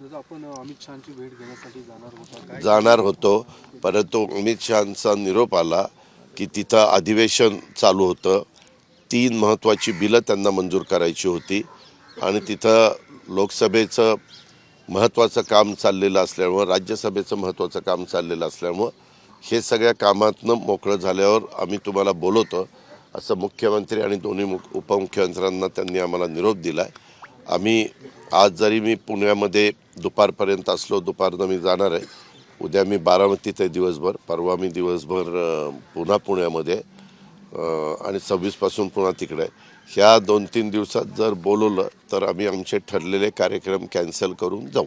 आपण अमित शहाची भेट घेण्यासाठी जाणार जाणार होतो. परंतु अमित शहाचा निरोप आला की तिथं अधिवेशन चालू होतं. तीन महत्त्वाची बिलं त्यांना मंजूर करायची होती. आणि तिथं लोकसभेचं महत्त्वाचं काम चाललेलं असल्यामुळं राज्यसभेचं महत्त्वाचं काम चाललेलं असल्यामुळं हे सगळ्या कामातनं मोकळं झाल्यावर आम्ही तुम्हाला बोलवतो. असं मुख्यमंत्री आणि दोन्ही मुख उपमुख्यमंत्र्यांना त्यांनी आम्हाला निरोप दिला आहे आम्ही आज जरी मी पुण्यामध्ये दुपारपर्यंत असलो दुपारनं मी जाणार आहे. उद्या मी बारामतीत आहे दिवसभर. परवा मी दिवसभर पुन्हा पुण्यामध्ये आहे. आणि सव्वीसपासून पुन्हा तिकडे आहे. ह्या दोन तीन दिवसात जर बोलवलं तर आम्ही आमचे ठरलेले कार्यक्रम कॅन्सल करून जाऊ.